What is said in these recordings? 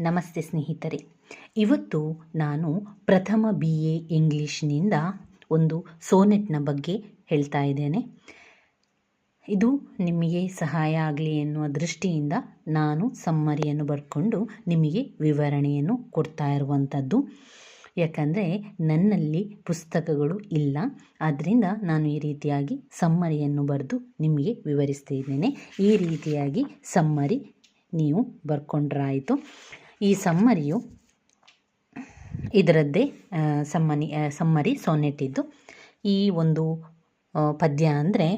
ನಮಸ್ತೆ ಸ್ನೇಹಿತರೆ. ಇವತ್ತು ನಾನು ಪ್ರಥಮ ಬಿ ಎ ಇಂಗ್ಲೀಷ್ನಿಂದ ಒಂದು ಸೋನೆಟ್ನ ಬಗ್ಗೆ ಹೇಳ್ತಾ ಇದ್ದೇನೆ. ಇದು ನಿಮಗೆ ಸಹಾಯ ಆಗಲಿ ಎನ್ನುವ ದೃಷ್ಟಿಯಿಂದ ನಾನು ಸಮ್ಮರಿಯನ್ನು ಬರ್ಕೊಂಡು ನಿಮಗೆ ವಿವರಣೆಯನ್ನು ಕೊಡ್ತಾ ಇರುವಂಥದ್ದು. ಯಾಕಂದರೆ ನನ್ನಲ್ಲಿ ಪುಸ್ತಕಗಳು ಇಲ್ಲ. ಆದ್ದರಿಂದ ನಾನು ಈ ರೀತಿಯಾಗಿ ಸಮ್ಮರಿಯನ್ನು ಬರೆದು ನಿಮಗೆ ವಿವರಿಸ್ತಿದ್ದೇನೆ ಈ ರೀತಿಯಾಗಿ ಸಮ್ಮರಿ ನೀವು ಬರ್ಕೊಂಡ್ರಾಯಿತು. ಈ ಸಮ್ಮರಿಯು ಇದರದ್ದೇ ಸಮ್ಮನಿ ಸಮ್ಮರಿ ಸೋನೆಟ್ ಸೊನೆಟ್ಟಿದ್ದು ಈ ಒಂದು ಪದ್ಯ ಅಂದರೆ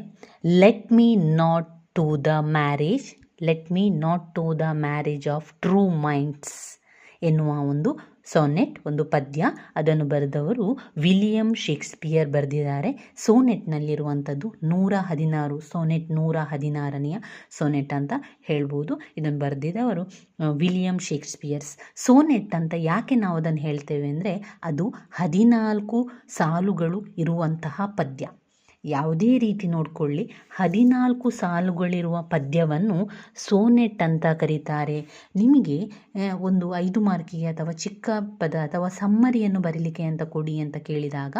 let me not to the marriage let me not to the marriage of true minds ಎನ್ನುವ ಒಂದು ಸೋನೆಟ್ ಒಂದು ಪದ್ಯ. ಅದನ್ನು ಬರೆದವರು ವಿಲಿಯಂ ಶೇಕ್ಸ್ಪಿಯರ್ ಬರೆದಿದ್ದಾರೆ. ಸೋನೆಟ್ನಲ್ಲಿರುವಂಥದ್ದು ನೂರ ಹದಿನಾರು, ಸೋನೆಟ್ ನೂರ ಹದಿನಾರನೆಯ ಸೋನೆಟ್ ಅಂತ ಹೇಳ್ಬೋದು. ಇದನ್ನು ಬರೆದಿದ್ದವರು ವಿಲಿಯಂ ಶೇಕ್ಸ್ಪಿಯರ್ಸ್. ಸೋನೆಟ್ ಅಂತ ಯಾಕೆ ನಾವು ಅದನ್ನು ಹೇಳ್ತೇವೆ ಅಂದರೆ ಅದು ಹದಿನಾಲ್ಕು ಸಾಲುಗಳು ಇರುವಂತಹ ಪದ್ಯ. ಯಾವುದೇ ರೀತಿ ನೋಡಿಕೊಳ್ಳಿ. ಹದಿನಾಲ್ಕು ಸಾಲುಗಳಿರುವ ಪದ್ಯವನ್ನು ಸೋನೆಟ್ ಅಂತ ಕರೀತಾರೆ. ನಿಮಗೆ ಒಂದು ಐದು ಮಾರ್ಕಿಗೆ ಅಥವಾ ಚಿಕ್ಕ ಪದ ಅಥವಾ ಸಮ್ಮರಿಯನ್ನು ಬರೀಲಿಕ್ಕೆ ಅಂತ ಕೊಡಿ ಅಂತ ಕೇಳಿದಾಗ,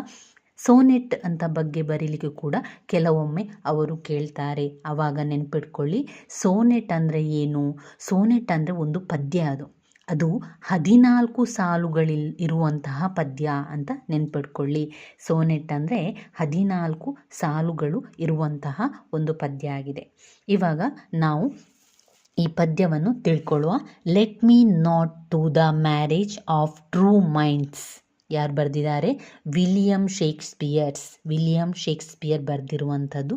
ಸೋನೆಟ್ ಅಂತ ಬಗ್ಗೆ ಬರೀಲಿಕ್ಕೆ ಕೂಡ ಕೆಲವೊಮ್ಮೆ ಅವರು ಕೇಳ್ತಾರೆ. ಆವಾಗ ನೆನ್ಪಿಟ್ಕೊಳ್ಳಿ. ಸೋನೆಟ್ ಅಂದರೆ ಏನು? ಸೋನೆಟ್ ಅಂದರೆ ಒಂದು ಪದ್ಯ ಅದು. ಅದು ಹದಿನಾಲ್ಕು ಸಾಲುಗಳಿಲ್ ಇರುವಂತಹ ಪದ್ಯ ಅಂತ ನೆನ್ಪಿಟ್ಕೊಳ್ಳಿ. ಸೋನೆಟ್ ಅಂದರೆ ಹದಿನಾಲ್ಕು ಸಾಲುಗಳು ಇರುವಂತಹ ಒಂದು ಪದ್ಯ ಆಗಿದೆ. ಇವಾಗ ನಾವು ಈ ಪದ್ಯವನ್ನು ತಿಳ್ಕೊಳ್ಳುವ. Let me not to the marriage of true minds ಯಾರು ಬರೆದಿದ್ದಾರೆ? William Shakespeare's. ವಿಲಿಯಂ ಶೇಕ್ಸ್ಪಿಯರ್ ಬರೆದಿರುವಂಥದ್ದು.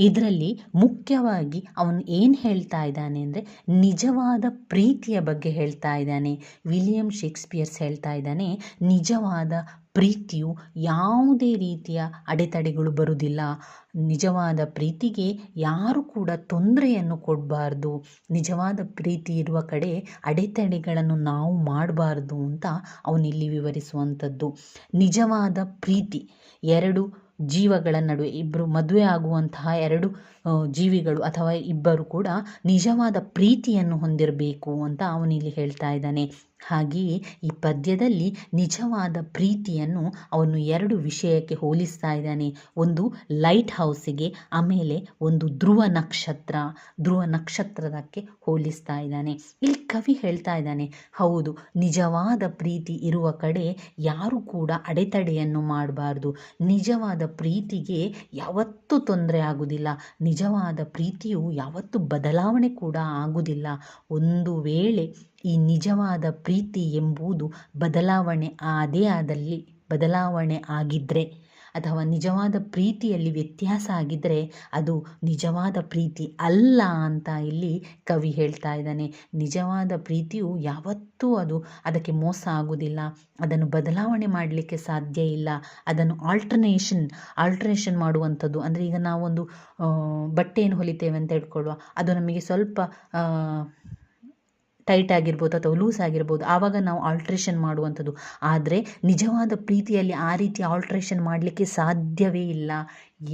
ಇದರಲ್ಲಿ ಮುಖ್ಯವಾಗಿ ಅವನು ಏನು ಹೇಳ್ತಾ ಇದ್ದಾನೆ ಅಂದರೆ ನಿಜವಾದ ಪ್ರೀತಿಯ ಬಗ್ಗೆ ಹೇಳ್ತಾ ಇದ್ದಾನೆ. ವಿಲಿಯಂ ಶೇಕ್ಸ್ಪಿಯರ್ಸ್ ಹೇಳ್ತಾ ಇದ್ದಾನೆ, ನಿಜವಾದ ಪ್ರೀತಿಯು ಯಾವುದೇ ರೀತಿಯ ಅಡೆತಡೆಗಳು ಬರುವುದಿಲ್ಲ. ನಿಜವಾದ ಪ್ರೀತಿಗೆ ಯಾರು ಕೂಡ ತೊಂದರೆಯನ್ನು ಕೊಡಬಾರ್ದು. ನಿಜವಾದ ಪ್ರೀತಿ ಇರುವ ಕಡೆ ಅಡೆತಡೆಗಳನ್ನು ನಾವು ಮಾಡಬಾರ್ದು ಅಂತ ಅವನಿಲ್ಲಿ ವಿವರಿಸುವಂಥದ್ದು. ನಿಜವಾದ ಪ್ರೀತಿ, ಎರಡು ಜೀವಗಳ ನಡುವೆ ಇಬ್ಬರು ಮದುವೆ ಆಗುವಂತಹ ಎರಡು ಜೀವಿಗಳು ಅಥವಾ ಇಬ್ಬರು ಕೂಡ ನಿಜವಾದ ಪ್ರೀತಿಯನ್ನು ಹೊಂದಿರಬೇಕು ಅಂತ ಅವನಿಲ್ಲಿ ಹೇಳ್ತಾ ಇದ್ದಾನೆ. ಹಾಗೆಯೇ ಈ ಪದ್ಯದಲ್ಲಿ ನಿಜವಾದ ಪ್ರೀತಿಯನ್ನು ಅವನು ಎರಡು ವಿಷಯಕ್ಕೆ ಹೋಲಿಸ್ತಾ ಇದ್ದಾನೆ. ಒಂದು ಲೈಟ್ ಹೌಸಿಗೆ, ಆಮೇಲೆ ಒಂದು ಧ್ರುವ ನಕ್ಷತ್ರ, ಧ್ರುವ ನಕ್ಷತ್ರದಕ್ಕೆ ಹೋಲಿಸ್ತಾ ಇದ್ದಾನೆ. ಇಲ್ಲಿ ಕವಿ ಹೇಳ್ತಾ ಇದ್ದಾನೆ, ಹೌದು, ನಿಜವಾದ ಪ್ರೀತಿ ಇರುವ ಕಡೆ ಯಾರು ಕೂಡ ಅಡೆತಡೆಯನ್ನು ಮಾಡಬಾರ್ದು. ನಿಜವಾದ ಪ್ರೀತಿಗೆ ಯಾವತ್ತೂ ತೊಂದರೆ ಆಗುವುದಿಲ್ಲ. ನಿಜವಾದ ಪ್ರೀತಿಯು ಯಾವತ್ತೂ ಬದಲಾವಣೆ ಕೂಡ ಆಗುವುದಿಲ್ಲ. ಒಂದು ವೇಳೆ ಈ ನಿಜವಾದ ಪ್ರೀತಿ ಎಂಬುದು ಬದಲಾವಣೆ ಆದೇ ಆದಲ್ಲಿ, ಬದಲಾವಣೆ ಆಗಿದ್ದರೆ ಅಥವಾ ನಿಜವಾದ ಪ್ರೀತಿಯಲ್ಲಿ ವ್ಯತ್ಯಾಸ ಆಗಿದ್ದರೆ ಅದು ನಿಜವಾದ ಪ್ರೀತಿ ಅಲ್ಲ ಅಂತ ಇಲ್ಲಿ ಕವಿ ಹೇಳ್ತಾ ಇದ್ದಾನೆ. ನಿಜವಾದ ಪ್ರೀತಿಯು ಯಾವತ್ತೂ ಅದು ಅದಕ್ಕೆ ಮೋಸ ಆಗುವುದಿಲ್ಲ. ಅದನ್ನು ಬದಲಾವಣೆ ಮಾಡಲಿಕ್ಕೆ ಸಾಧ್ಯ ಇಲ್ಲ. ಅದನ್ನು ಆಲ್ಟರ್ನೇಷನ್ ಆಲ್ಟ್ರೇಷನ್ ಮಾಡುವಂಥದ್ದು. ಅಂದರೆ ಈಗ ನಾವೊಂದು ಬಟ್ಟೆಯನ್ನು ಹೊಲಿತೇವೆ ಅಂತ ಹೇಳ್ಕೊಳ್ಳುವ. ಅದು ನಮಗೆ ಸ್ವಲ್ಪ ಟೈಟ್ ಆಗಿರ್ಬೋದು ಅಥವಾ ಲೂಸ್ ಆಗಿರ್ಬೋದು, ಆವಾಗ ನಾವು ಆಲ್ಟ್ರೇಷನ್ ಮಾಡುವಂಥದ್ದು. ಆದರೆ ನಿಜವಾದ ಪ್ರೀತಿಯಲ್ಲಿ ಆ ರೀತಿ ಆಲ್ಟ್ರೇಷನ್ ಮಾಡಲಿಕ್ಕೆ ಸಾಧ್ಯವೇ ಇಲ್ಲ.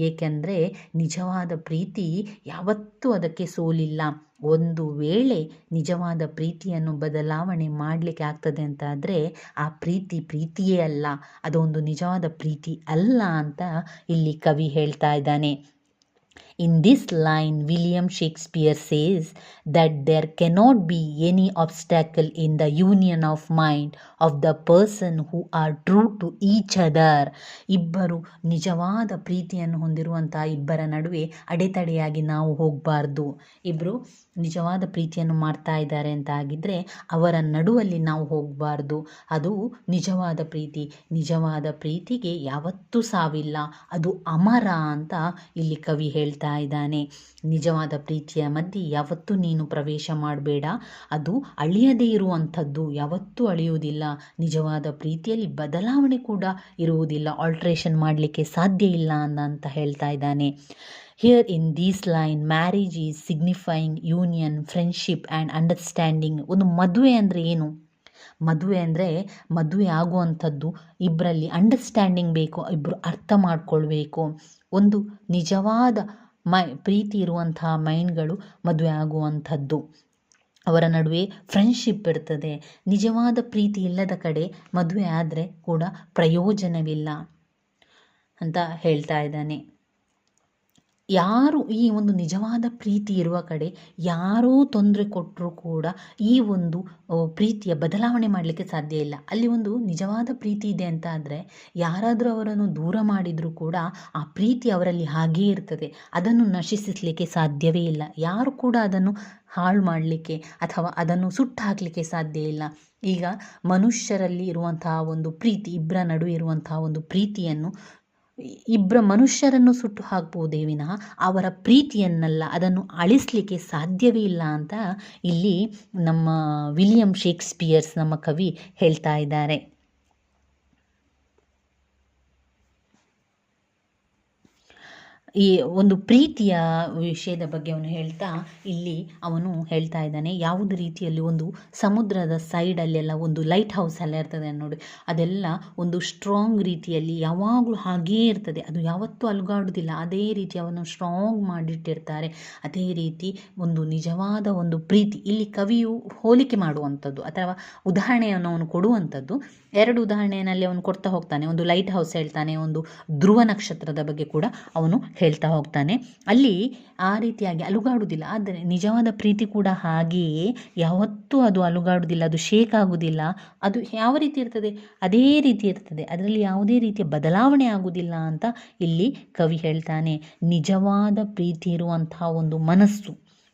ಏಕೆಂದರೆ ನಿಜವಾದ ಪ್ರೀತಿ ಯಾವತ್ತೂ ಅದಕ್ಕೆ ಸೋಲಿಲ್ಲ. ಒಂದು ವೇಳೆ ನಿಜವಾದ ಪ್ರೀತಿಯನ್ನು ಬದಲಾವಣೆ ಮಾಡಲಿಕ್ಕೆ ಆಗ್ತದೆ ಅಂತ ಆದರೆ ಆ ಪ್ರೀತಿ ಪ್ರೀತಿಯೇ ಅಲ್ಲ. ಅದೊಂದು ನಿಜವಾದ ಪ್ರೀತಿ ಅಲ್ಲ ಅಂತ ಇಲ್ಲಿ ಕವಿ ಹೇಳ್ತಾ ಇದ್ದಾನೆ. In this line, William Shakespeare says that there cannot be any obstacle in the union of mind of the person who are true to each other. ಇಬ್ಬರು ನಿಜವಾದ ಪ್ರೀತಿಯನ್ನು ಹೊಂದಿರುವಂತಹ ಇಬ್ಬರ ನಡುವೆ ಅಡೆತಡೆಯಾಗಿ ನಾವು ಹೋಗಬಾರ್ದು ಇಬ್ಬರು ನಿಜವಾದ ಪ್ರೀತಿಯನ್ನು ಮಾಡ್ತಾ ಇದ್ದಾರೆ ಅಂತ ಆಗಿದ್ದರೆ ಅವರ ನಡುವಲ್ಲಿ ನಾವು ಹೋಗಬಾರ್ದು. ಅದು ನಿಜವಾದ ಪ್ರೀತಿ. ನಿಜವಾದ ಪ್ರೀತಿಗೆ ಯಾವತ್ತೂ ಸಾವಿಲ್ಲ. ಅದು ಅಮರ ಅಂತ ಇಲ್ಲಿ ಕವಿ ಹೇಳ್ತಾ ಇದ್ದಾನೆ. ನಿಜವಾದ ಪ್ರೀತಿಯ ಮಧ್ಯೆ ಯಾವತ್ತೂ ನೀನು ಪ್ರವೇಶ ಮಾಡಬೇಡ. ಅದು ಅಳಿಯದೇ ಇರುವಂಥದ್ದು. ಯಾವತ್ತೂ ಅಳಿಯುವುದಿಲ್ಲ. ನಿಜವಾದ ಪ್ರೀತಿಯಲ್ಲಿ ಬದಲಾವಣೆ ಕೂಡ ಇರುವುದಿಲ್ಲ. ಆಲ್ಟ್ರೇಷನ್ ಮಾಡಲಿಕ್ಕೆ ಸಾಧ್ಯ ಇಲ್ಲ ಅಂತ ಹೇಳ್ತಾ ಇದ್ದಾನೆ. Here in these line marriage is signifying union friendship and understanding ಒಂದು ಮದುವೆ ಅಂದರೆ ಏನು? ಮದುವೆ ಅಂದರೆ ಮದುವೆ ಆಗುವಂಥದ್ದು ಇಬ್ಬರಲ್ಲಿ ಅಂಡರ್ಸ್ಟ್ಯಾಂಡಿಂಗ್ ಬೇಕು ಇಬ್ಬರು ಅರ್ಥ ಮಾಡ್ಕೊಳ್ಬೇಕು. ಒಂದು ನಿಜವಾದ ಮೈ, ಪ್ರೀತಿ ಇರುವಂತಹ ಮೈಂಡ್ಗಳು ಮದುವೆ ಆಗುವಂಥದ್ದು. ಅವರ ನಡುವೆ ಫ್ರೆಂಡ್ಶಿಪ್ ಇರ್ತದೆ. ನಿಜವಾದ ಪ್ರೀತಿ ಇಲ್ಲದ ಕಡೆ ಮದುವೆ ಆದರೆ ಕೂಡ ಪ್ರಯೋಜನವಿಲ್ಲ ಅಂತ ಹೇಳ್ತಾ ಇದ್ದಾನೆ. ಯಾರು ಈ ಒಂದು ನಿಜವಾದ ಪ್ರೀತಿ ಇರುವ ಕಡೆ ಯಾರೂ ತೊಂದರೆ ಕೊಟ್ಟರೂ ಕೂಡ ಈ ಒಂದು ಪ್ರೀತಿಯ ಬದಲಾವಣೆ ಮಾಡಲಿಕ್ಕೆ ಸಾಧ್ಯ ಇಲ್ಲ. ಅಲ್ಲಿ ಒಂದು ನಿಜವಾದ ಪ್ರೀತಿ ಇದೆ ಅಂತ ಆದರೆ ಯಾರಾದರೂ ಅವರನ್ನು ದೂರ ಮಾಡಿದರೂ ಕೂಡ ಆ ಪ್ರೀತಿ ಅವರಲ್ಲಿ ಹಾಗೇ ಇರ್ತದೆ. ಅದನ್ನು ನಶಿಸಲಿಕ್ಕೆ ಸಾಧ್ಯವೇ ಇಲ್ಲ. ಯಾರು ಕೂಡ ಅದನ್ನು ಹಾಳು ಮಾಡಲಿಕ್ಕೆ ಅಥವಾ ಅದನ್ನು ಸುಟ್ಟು ಹಾಕಲಿಕ್ಕೆ ಸಾಧ್ಯ ಇಲ್ಲ. ಈಗ ಮನುಷ್ಯರಲ್ಲಿ ಇರುವಂತಹ ಒಂದು ಪ್ರೀತಿ ಇಬ್ಬರ ನಡುವೆ ಇರುವಂತಹ ಒಂದು ಪ್ರೀತಿಯನ್ನು ಇಬ್ಬರ ಮನುಷ್ಯರನ್ನು ಸುಟ್ಟು ಹಾಕ್ಬೋದೇ ವಿನಃ ಅವರ ಪ್ರೀತಿಯನ್ನಲ್ಲ, ಅದನ್ನು ಅಳಿಸಲಿಕ್ಕೆ ಸಾಧ್ಯವೇ ಇಲ್ಲ ಅಂತ ಇಲ್ಲಿ ನಮ್ಮ ವಿಲಿಯಂ ಶೇಕ್ಸ್ಪಿಯರ್ಸ್ ನಮ್ಮ ಕವಿ ಹೇಳ್ತಾ ಇದ್ದಾರೆ. ಈ ಒಂದು ಪ್ರೀತಿಯ ವಿಷಯದ ಬಗ್ಗೆ ಅವನು ಹೇಳ್ತಾ ಇಲ್ಲಿ ಅವನು ಹೇಳ್ತಾ ಇದ್ದಾನೆ, ಯಾವುದೇ ರೀತಿಯಲ್ಲಿ ಒಂದು ಸಮುದ್ರದ ಸೈಡಲ್ಲೆಲ್ಲ ಒಂದು ಲೈಟ್ ಹೌಸ್ ಎಲ್ಲ ಇರ್ತದೆ ನೋಡಿ, ಅದೆಲ್ಲ ಒಂದು ಸ್ಟ್ರಾಂಗ್ ರೀತಿಯಲ್ಲಿ ಯಾವಾಗಲೂ ಹಾಗೇ ಇರ್ತದೆ, ಅದು ಯಾವತ್ತೂ ಅಲುಗಾಡುವುದಿಲ್ಲ ಅದೇ ರೀತಿ ಅವನು ಸ್ಟ್ರಾಂಗ್ ಮಾಡಿಟ್ಟಿರ್ತಾರೆ, ಅದೇ ರೀತಿ ಒಂದು ನಿಜವಾದ ಒಂದು ಪ್ರೀತಿ. ಇಲ್ಲಿ ಕವಿಯು ಹೋಲಿಕೆ ಮಾಡುವಂಥದ್ದು, ಅಥವಾ ಉದಾಹರಣೆಯನ್ನು ಅವನು ಕೊಡುವಂಥದ್ದು, ಎರಡು ಉದಾಹರಣೆಯಲ್ಲಿ ಅವನು ಕೊಡ್ತಾ ಹೋಗ್ತಾನೆ, ಒಂದು ಲೈಟ್ ಹೌಸ್ ಹೇಳ್ತಾನೆ, ಒಂದು ಧ್ರುವ ನಕ್ಷತ್ರದ ಬಗ್ಗೆ ಕೂಡ ಅವನು ಹೇಳ್ತಾ ಹೋಗ್ತಾನೆ. ಅಲ್ಲಿ ಆ ರೀತಿಯಾಗಿ ಅಲುಗಾಡುವುದಿಲ್ಲ. ಆದರೆ ನಿಜವಾದ ಪ್ರೀತಿ ಕೂಡ ಹಾಗೆಯೇ ಯಾವತ್ತೂ ಅದು ಅಲುಗಾಡುವುದಿಲ್ಲ, ಅದು ಶೇಕ್ ಆಗುವುದಿಲ್ಲ. ಅದು ಯಾವ ರೀತಿ ಇರ್ತದೆ? ಅದೇ ರೀತಿ ಇರ್ತದೆ. ಅದರಲ್ಲಿ ಯಾವುದೇ ರೀತಿಯ ಬದಲಾವಣೆ ಆಗುವುದಿಲ್ಲ ಅಂತ ಇಲ್ಲಿ ಕವಿ ಹೇಳ್ತಾನೆ. ನಿಜವಾದ ಪ್ರೀತಿ ಇರುವಂತಹ ಒಂದು ಮನಸ್ಸು.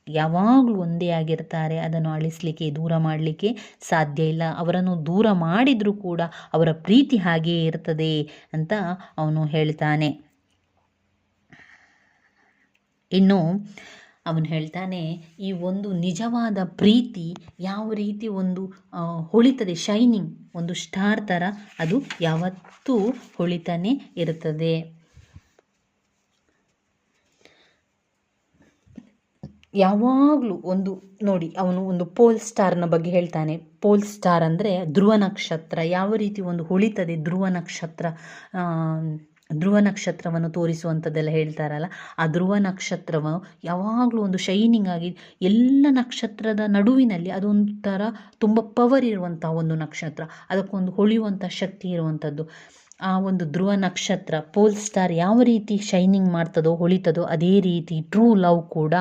ಯಾವಾಗಲೂ ಒಂದೇ ಆಗಿರ್ತಾರೆ. ಅದನ್ನು ಅಳಿಸ್ಲಿಕ್ಕೆ, ದೂರ ಮಾಡಲಿಕ್ಕೆ ಸಾಧ್ಯ ಇಲ್ಲ. ಅವರನ್ನು ದೂರ ಮಾಡಿದರೂ ಕೂಡ ಅವರ ಪ್ರೀತಿ ಹಾಗೆಯೇ ಇರ್ತದೆ ಅಂತ ಅವನು ಹೇಳ್ತಾನೆ. ಇನ್ನು ಅವನು ಹೇಳ್ತಾನೆ, ಈ ಒಂದು ನಿಜವಾದ ಪ್ರೀತಿ ಯಾವ ರೀತಿ ಒಂದು ಹೊಳಿತದೆ ಶೈನಿಂಗ್ ಒಂದು ಸ್ಟಾರ್ ಥರ ಅದು ಯಾವತ್ತೂ ಹೊಳಿತಾನೆ ಇರುತ್ತದೆ. ಯಾವಾಗಲೂ ಒಂದು, ನೋಡಿ, ಅವನು ಒಂದು ಪೋಲ್ ಸ್ಟಾರ್ನ ಬಗ್ಗೆ ಹೇಳ್ತಾನೆ. ಪೋಲ್ ಸ್ಟಾರ್ ಅಂದರೆ ಧ್ರುವ ನಕ್ಷತ್ರ, ಯಾವ ರೀತಿ ಒಂದು ಹೊಳಿತದೆ ಧ್ರುವ ನಕ್ಷತ್ರ ಧ್ರುವ ನಕ್ಷತ್ರವನ್ನು ತೋರಿಸುವಂಥದ್ದೆಲ್ಲ ಹೇಳ್ತಾರಲ್ಲ, ಆ ಧ್ರುವ ನಕ್ಷತ್ರವು ಯಾವಾಗಲೂ ಒಂದು ಶೈನಿಂಗ್ ಆಗಿ ಎಲ್ಲ ನಕ್ಷತ್ರದ ನಡುವಿನಲ್ಲಿ ಅದೊಂಥರ ತುಂಬ ಪವರ್ ಇರುವಂಥ ಒಂದು ನಕ್ಷತ್ರ, ಅದಕ್ಕೊಂದು ಹೊಳೆಯುವಂಥ ಶಕ್ತಿ ಇರುವಂಥದ್ದು. ಆ ಒಂದು ಧ್ರುವ ನಕ್ಷತ್ರ ಪೋಲ್ ಸ್ಟಾರ್ ಯಾವ ರೀತಿ ಶೈನಿಂಗ್ ಮಾಡ್ತದೋ, ಹೊಳಿತದೋ, ಅದೇ ರೀತಿ ಟ್ರೂ ಲವ್ ಕೂಡ,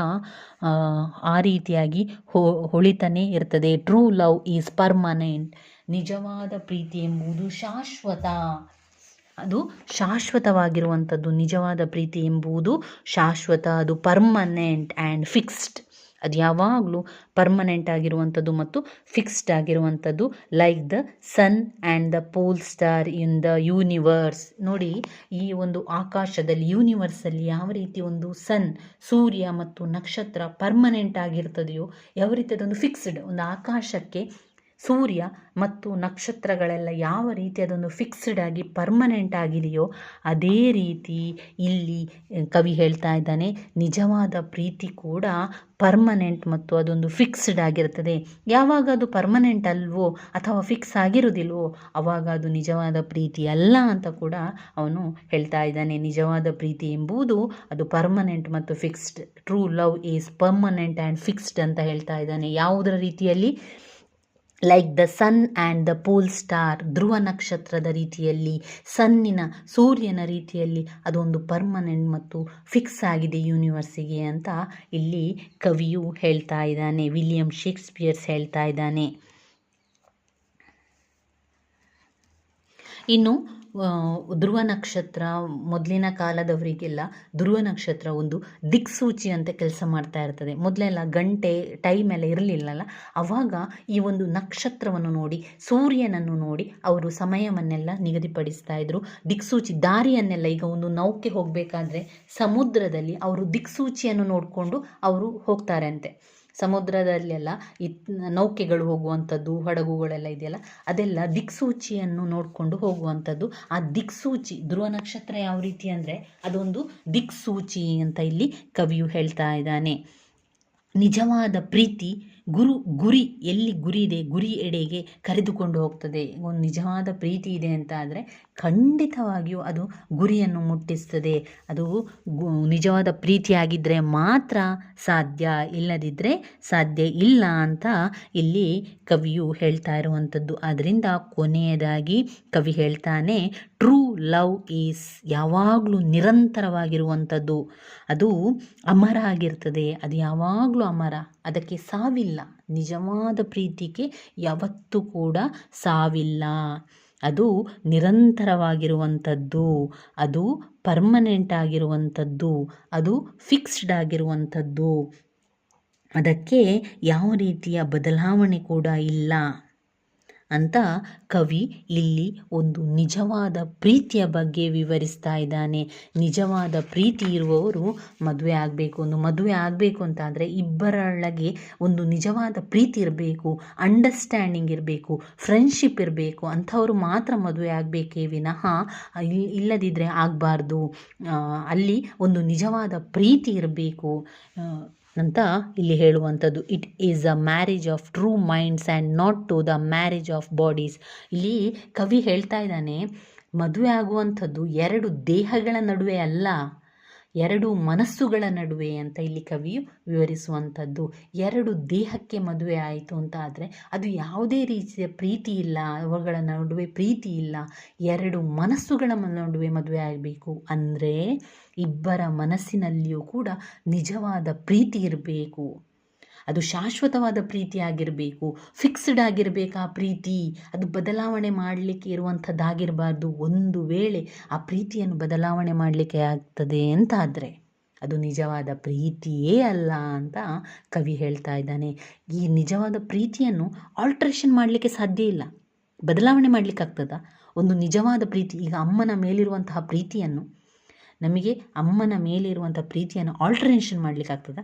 ಆ ರೀತಿಯಾಗಿ ಹೊಳಿತಾನೆ ಇರ್ತದೆ. ಟ್ರೂ ಲವ್ ಈಸ್ ಪರ್ಮನೆಂಟ್ ನಿಜವಾದ ಪ್ರೀತಿ ಎಂಬುದು ಶಾಶ್ವತ. ಅದು ಶಾಶ್ವತವಾಗಿರುವಂಥದ್ದು ನಿಜವಾದ ಪ್ರೀತಿ ಎಂಬುದು ಶಾಶ್ವತ, ಅದು ಪರ್ಮನೆಂಟ್ ಆ್ಯಂಡ್ ಫಿಕ್ಸ್ಡ್ ಅದು ಯಾವಾಗಲೂ ಪರ್ಮನೆಂಟ್ ಆಗಿರುವಂಥದ್ದು ಮತ್ತು ಫಿಕ್ಸ್ಡ್ ಆಗಿರುವಂಥದ್ದು like the sun and the pole star in the universe ನೋಡಿ, ಈ ಒಂದು ಆಕಾಶದಲ್ಲಿ ಯೂನಿವರ್ಸಲ್ಲಿ ಯಾವ ರೀತಿ ಒಂದು ಸನ್ ಸೂರ್ಯ ಮತ್ತು ನಕ್ಷತ್ರ ಪರ್ಮನೆಂಟ್ ಆಗಿರ್ತದೆಯೋ, ಯಾವ ರೀತಿ ಅದೊಂದು ಫಿಕ್ಸ್ಡ್ ಒಂದು ಆಕಾಶಕ್ಕೆ ಸೂರ್ಯ ಮತ್ತು ನಕ್ಷತ್ರಗಳೆಲ್ಲ ಯಾವ ರೀತಿ ಅದೊಂದು ಫಿಕ್ಸ್ಡ್ ಆಗಿ ಪರ್ಮನೆಂಟ್ ಆಗಿದೆಯೋ ಅದೇ ರೀತಿ ಇಲ್ಲಿ ಕವಿ ಹೇಳ್ತಾ ಇದ್ದಾನೆ, ನಿಜವಾದ ಪ್ರೀತಿ ಕೂಡ ಪರ್ಮನೆಂಟ್ ಮತ್ತು ಅದೊಂದು ಫಿಕ್ಸ್ಡ್ ಆಗಿರ್ತದೆ ಯಾವಾಗ ಅದು ಪರ್ಮನೆಂಟ್ ಅಲ್ವೋ ಅಥವಾ ಫಿಕ್ಸ್ ಆಗಿರೋದಿಲ್ವೋ ಅವಾಗ ಅದು ನಿಜವಾದ ಪ್ರೀತಿ ಅಲ್ಲ ಅಂತ ಕೂಡ ಅವನು ಹೇಳ್ತಾ ಇದ್ದಾನೆ. ನಿಜವಾದ ಪ್ರೀತಿ ಎಂಬುದು ಅದು ಪರ್ಮನೆಂಟ್ ಮತ್ತು fixed true love is permanent and fixed ಅಂತ ಹೇಳ್ತಾ ಇದ್ದಾನೆ. ಯಾವುದರ ರೀತಿಯಲ್ಲಿ? Like the sun and the pole star ಧ್ರುವ ನಕ್ಷತ್ರದ ರೀತಿಯಲ್ಲಿ ಸನ್ನಿನ ಸೂರ್ಯನ ರೀತಿಯಲ್ಲಿ ಅದೊಂದು ಪರ್ಮನೆಂಟ್ ಮತ್ತು ಫಿಕ್ಸ್ ಆಗಿದೆ ಯೂನಿವರ್ಸಿಗೆ ಅಂತ ಇಲ್ಲಿ ಕವಿಯು ಹೇಳ್ತಾ ಇದ್ದಾನೆ ವಿಲಿಯಂ ಶೇಕ್ಸ್ಪಿಯರ್ಸ್ ಹೇಳ್ತಾ ಇದ್ದಾನೆ. ಇನ್ನು ಧ್ರುವ ನಕ್ಷತ್ರ ಮೊದಲಿನ ಕಾಲದವರಿಗೆಲ್ಲ ಧ್ರುವ ನಕ್ಷತ್ರ ಒಂದು ದಿಕ್ಸೂಚಿ ಅಂತ ಕೆಲಸ ಮಾಡ್ತಾ ಇರ್ತದೆ. ಮೊದಲೆಲ್ಲ ಗಂಟೆ ಟೈಮ್ ಎಲ್ಲ ಇರಲಿಲ್ಲಲ್ಲ. ಆವಾಗ ಈ ಒಂದು ನಕ್ಷತ್ರವನ್ನು ನೋಡಿ, ಸೂರ್ಯನನ್ನು ನೋಡಿ ಅವರು ಸಮಯವನ್ನೆಲ್ಲ ನಿಗದಿಪಡಿಸ್ತಾ ಇದ್ರು. ದಿಕ್ಸೂಚಿ ದಾರಿಯನ್ನೆಲ್ಲ ಈಗ ಒಂದು ನೌಕೆ ಹೋಗಬೇಕಾದ್ರೆ ಸಮುದ್ರದಲ್ಲಿ ಅವರು ದಿಕ್ಸೂಚಿಯನ್ನು ನೋಡಿಕೊಂಡು ಅವರು ಹೋಗ್ತಾರಂತೆ. ಸಮುದ್ರದಲ್ಲೆಲ್ಲ ಈ ನೌಕೆಗಳು ಹೋಗುವಂಥದ್ದು, ಹಡಗುಗಳೆಲ್ಲ ಇದೆಯಲ್ಲ, ಅದೆಲ್ಲ ದಿಕ್ಸೂಚಿಯನ್ನು ನೋಡಿಕೊಂಡು ಹೋಗುವಂಥದ್ದು. ಆ ದಿಕ್ಸೂಚಿ, ಧ್ರುವ ನಕ್ಷತ್ರ ಯಾವ ರೀತಿ ಅಂದರೆ, ಅದೊಂದು ದಿಕ್ಸೂಚಿ ಅಂತ ಇಲ್ಲಿ ಕವಿಯು ಹೇಳ್ತಾ ಇದ್ದಾನೆ. ನಿಜವಾದ ಪ್ರೀತಿ ಗುರು, ಗುರಿ, ಎಲ್ಲಿ ಗುರಿ ಇದೆ, ಗುರಿ ಎಡೆಗೆ ಕರೆದುಕೊಂಡು ಹೋಗ್ತದೆ. ಒಂದು ನಿಜವಾದ ಪ್ರೀತಿ ಇದೆ ಅಂತ ಆದರೆ ಖಂಡಿತವಾಗಿಯೂ ಅದು ಗುರಿಯನ್ನು ಮುಟ್ಟಿಸ್ತದೆ. ಅದು ನಿಜವಾದ ಪ್ರೀತಿಯಾಗಿದ್ದರೆ ಮಾತ್ರ ಸಾಧ್ಯ ಇಲ್ಲದಿದ್ದರೆ ಸಾಧ್ಯ ಇಲ್ಲ ಅಂತ ಇಲ್ಲಿ ಕವಿಯು ಹೇಳ್ತಾ ಇರುವಂಥದ್ದು. ಆದ್ದರಿಂದ ಕೊನೆಯದಾಗಿ ಕವಿ ಹೇಳ್ತಾನೆ ಟ್ರೂ ಲವ್ ಈಸ್ ಯಾವಾಗಲೂ ನಿರಂತರವಾಗಿರುವಂಥದ್ದು. ಅದು ಅಮರ ಆಗಿರ್ತದೆ. ಅದು ಯಾವಾಗಲೂ ಅಮರ. ಅದಕ್ಕೆ ಸಾವಿಲ್ಲ. ನಿಜವಾದ ಪ್ರೀತಿಗೆ ಯಾವತ್ತೂ ಕೂಡ ಸಾವಿಲ್ಲ. ಅದು ನಿರಂತರವಾಗಿರುವಂಥದ್ದು. ಅದು ಪರ್ಮನೆಂಟ್ ಆಗಿರುವಂಥದ್ದು. ಅದು ಫಿಕ್ಸ್ಡ್ ಆಗಿರುವಂಥದ್ದು. ಅದಕ್ಕೆ ಯಾವ ರೀತಿಯ ಬದಲಾವಣೆ ಕೂಡ ಇಲ್ಲ. ಅಂತ ಕವಿ ಇಲ್ಲಿ ಒಂದು ನಿಜವಾದ ಪ್ರೀತಿಯ ಬಗ್ಗೆ ವಿವರಿಸ್ತಾ ಇದ್ದಾನೆ. ನಿಜವಾದ ಪ್ರೀತಿ ಇರುವವರು ಮದುವೆ ಆಗಬೇಕು ಒಂದು ಮದುವೆ ಆಗಬೇಕು ಅಂತ ಅಂದರೆ ಇಬ್ಬರೊಳಗೆ ಒಂದು ನಿಜವಾದ ಪ್ರೀತಿ ಇರಬೇಕು ಅಂಡರ್ಸ್ಟ್ಯಾಂಡಿಂಗ್ ಇರಬೇಕು ಫ್ರೆಂಡ್ಶಿಪ್ ಇರಬೇಕು, ಅಂಥವ್ರು ಮಾತ್ರ ಮದುವೆ ಆಗಬೇಕೇ ವಿನಃ ಇಲ್ಲದಿದ್ದರೆ ಆಗಬಾರ್ದು. ಅಲ್ಲಿ ಒಂದು ನಿಜವಾದ ಪ್ರೀತಿ ಇರಬೇಕು. ಅಂತ ಇಲ್ಲಿ ಹೇಳುವಂಥದ್ದು. It is a marriage of true minds and not to the marriage of bodies ಇಲ್ಲಿ ಕವಿ ಹೇಳ್ತಾ ಇದ್ದಾನೆ, ಮದುವೆ ಆಗುವಂಥದ್ದು ಎರಡು ದೇಹಗಳ ನಡುವೆ ಅಲ್ಲ, ಎರಡು ಮನಸ್ಸುಗಳ ನಡುವೆ ಅಂತ ಇಲ್ಲಿ ಕವಿಯು ವಿವರಿಸುವಂಥದ್ದು. ಎರಡು ದೇಹಕ್ಕೆ ಮದುವೆ ಆಯಿತು ಅಂತ ಆದರೆ ಅದು ಯಾವುದೇ ರೀತಿಯ ಪ್ರೀತಿ ಇಲ್ಲ, ಅವುಗಳ ನಡುವೆ ಪ್ರೀತಿ ಇಲ್ಲ. ಎರಡು ಮನಸ್ಸುಗಳ ನಡುವೆ ಮದುವೆ ಆಗಬೇಕು ಅಂದರೆ ಇಬ್ಬರ ಮನಸ್ಸಿನಲ್ಲಿಯೂ ಕೂಡ ನಿಜವಾದ ಪ್ರೀತಿ ಇರಬೇಕು. ಅದು ಶಾಶ್ವತವಾದ ಪ್ರೀತಿ ಆಗಿರಬೇಕು. ಫಿಕ್ಸ್ಡ್ ಆಗಿರಬೇಕು ಆ ಪ್ರೀತಿ. ಅದು ಬದಲಾವಣೆ ಮಾಡಲಿಕ್ಕೆ ಇರುವಂಥದ್ದಾಗಿರಬಾರ್ದು. ಒಂದು ವೇಳೆ ಆ ಪ್ರೀತಿಯನ್ನು ಬದಲಾವಣೆ ಮಾಡಲಿಕ್ಕೆ ಆಗ್ತದೆ ಅಂತ ಆದರೆ ಅದು ನಿಜವಾದ ಪ್ರೀತಿಯೇ ಅಲ್ಲ ಅಂತ ಕವಿ ಹೇಳ್ತಾ ಇದ್ದಾನೆ. ಈ ನಿಜವಾದ ಪ್ರೀತಿಯನ್ನು ಆಲ್ಟ್ರೇಷನ್ ಮಾಡಲಿಕ್ಕೆ ಸಾಧ್ಯ ಇಲ್ಲ. ಬದಲಾವಣೆ ಮಾಡಲಿಕ್ಕಾಗ್ತದ ಒಂದು ನಿಜವಾದ ಪ್ರೀತಿ. ಈಗ ಅಮ್ಮನ ಮೇಲಿರುವಂತಹ ಪ್ರೀತಿಯನ್ನು ನಮಗೆ ಅಮ್ಮನ ಮೇಲಿರುವಂಥ ಪ್ರೀತಿಯನ್ನು ಆಲ್ಟ್ರೇಷನ್ ಮಾಡಲಿಕ್ಕಾಗ್ತದ?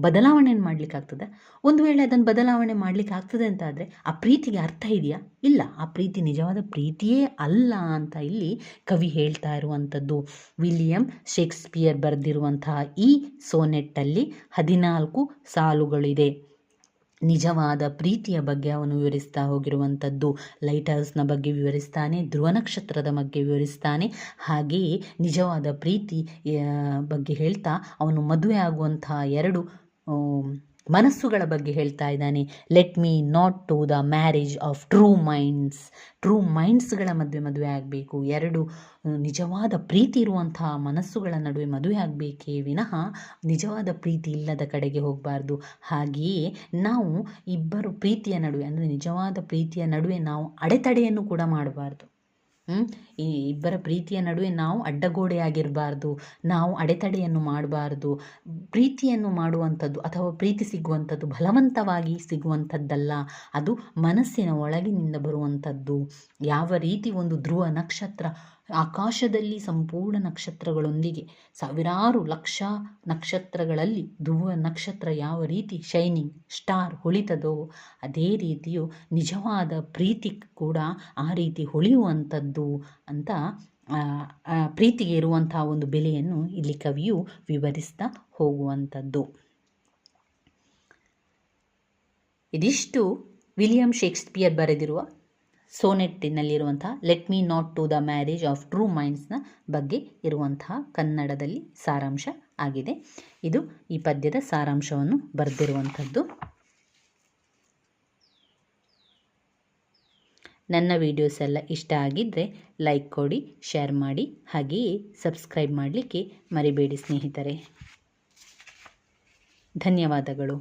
ಬದಲಾವಣೆಯನ್ನು ಮಾಡ್ಲಿಕ್ಕಾಗ್ತದೆ? ಒಂದು ವೇಳೆ ಅದನ್ನು ಬದಲಾವಣೆ ಮಾಡಲಿಕ್ಕೆ ಆಗ್ತದೆ ಅಂತ ಆದರೆ ಆ ಪ್ರೀತಿಗೆ ಅರ್ಥ ಇದೆಯಾ? ಇಲ್ಲ. ಆ ಪ್ರೀತಿ ನಿಜವಾದ ಪ್ರೀತಿಯೇ ಅಲ್ಲ ಅಂತ ಇಲ್ಲಿ ಕವಿ ಹೇಳ್ತಾ ಇರುವಂಥದ್ದು. ವಿಲಿಯಂ ಶೇಕ್ಸ್ಪಿಯರ್ ಬರೆದಿರುವಂತಹ ಈ ಸೋನೆಟ್ಟಲ್ಲಿ ಹದಿನಾಲ್ಕು ಸಾಲುಗಳಿದೆ. ನಿಜವಾದ ಪ್ರೀತಿಯ ಬಗ್ಗೆ ಅವನು ವಿವರಿಸ್ತಾ ಹೋಗಿರುವಂಥದ್ದು. ಲೈಟ್ ಹೌಸ್ನ ಬಗ್ಗೆ ವಿವರಿಸ್ತಾನೆ, ಧ್ರುವ ನಕ್ಷತ್ರದ ಬಗ್ಗೆ ವಿವರಿಸ್ತಾನೆ. ಹಾಗೆಯೇ ನಿಜವಾದ ಪ್ರೀತಿ ಬಗ್ಗೆ ಹೇಳ್ತಾ ಅವನು ಮದುವೆ ಆಗುವಂತಹ ಎರಡು ಮನಸ್ಸುಗಳ ಬಗ್ಗೆ ಹೇಳ್ತಾ ಇದ್ದಾನೆ. Let me not to the marriage of true minds true ಮೈಂಡ್ಸ್ಗಳ ಮದುವೆ ಮದುವೆ ಆಗಬೇಕು. ಎರಡು ನಿಜವಾದ ಪ್ರೀತಿ ಇರುವಂತಹ ಮನಸ್ಸುಗಳ ನಡುವೆ ಮದುವೆ ಆಗಬೇಕೇ ವಿನಃ ನಿಜವಾದ ಪ್ರೀತಿ ಇಲ್ಲದ ಕಡೆಗೆ ಹೋಗಬಾರ್ದು. ಹಾಗೆಯೇ ನಾವು ಇಬ್ಬರು ಪ್ರೀತಿಯ ನಡುವೆ, ಅಂದರೆ ನಿಜವಾದ ಪ್ರೀತಿಯ ನಡುವೆ ನಾವು ಅಡೆತಡೆಯನ್ನು ಕೂಡ ಮಾಡಬಾರ್ದು. ಈ ಇಬ್ಬರ ಪ್ರೀತಿಯ ನಡುವೆ ನಾವು ಅಡ್ಡಗೋಡೆಯಾಗಿರಬಾರ್ದು ನಾವು ಅಡೆತಡೆಯನ್ನು ಮಾಡಬಾರ್ದು. ಪ್ರೀತಿಯನ್ನು ಮಾಡುವಂಥದ್ದು ಅಥವಾ ಪ್ರೀತಿ ಸಿಗುವಂಥದ್ದು ಬಲವಂತವಾಗಿ ಸಿಗುವಂಥದ್ದಲ್ಲ. ಅದು ಮನಸ್ಸಿನ ಒಳಗಿನಿಂದ ಬರುವಂಥದ್ದು. ಯಾವ ರೀತಿ ಒಂದು ಧ್ರುವ ನಕ್ಷತ್ರ ಆಕಾಶದಲ್ಲಿ ಸಂಪೂರ್ಣ ನಕ್ಷತ್ರಗಳೊಂದಿಗೆ ಸಾವಿರಾರು ಲಕ್ಷ ನಕ್ಷತ್ರಗಳಲ್ಲಿ ಧುವ ನಕ್ಷತ್ರ ಯಾವ ರೀತಿ ಶೈನಿಂಗ್ ಸ್ಟಾರ್ ಹೊಳಿತದೋ ಅದೇ ರೀತಿಯು ನಿಜವಾದ ಪ್ರೀತಿ ಕೂಡ ಆ ರೀತಿ ಹೊಳೆಯುವಂಥದ್ದು ಅಂತ ಪ್ರೀತಿಗೆ ಇರುವಂತಹ ಒಂದು ಬೆಲೆಯನ್ನು ಇಲ್ಲಿ ಕವಿಯು ವಿವರಿಸ್ತಾ ಹೋಗುವಂಥದ್ದು. ಇದಿಷ್ಟು ವಿಲಿಯಂ ಶೇಕ್ಸ್ಪಿಯರ್ ಬರೆದಿರುವ ಸೋನೆಟ್ಟಿನಲ್ಲಿರುವಂತಹ let me not to the marriage of true ಮೈಂಡ್ಸ್ನ ಬಗ್ಗೆ ಇರುವಂತಹ ಕನ್ನಡದಲ್ಲಿ ಸಾರಾಂಶ ಆಗಿದೆ. ಇದು ಈ ಪದ್ಯದ ಸಾರಾಂಶವನ್ನು ಬರೆದಿರುವಂಥದ್ದು. ನನ್ನ ವಿಡಿಯೋಸ್ ಎಲ್ಲ ಇಷ್ಟ ಆಗಿದ್ದರೆ ಲೈಕ್ ಕೊಡಿ ಶೇರ್ ಮಾಡಿ, ಹಾಗೆಯೇ ಸಬ್ಸ್ಕ್ರೈಬ್ ಮಾಡಲಿಕ್ಕೆ ಮರಿಬೇಡಿ ಸ್ನೇಹಿತರೆ. ಧನ್ಯವಾದಗಳು.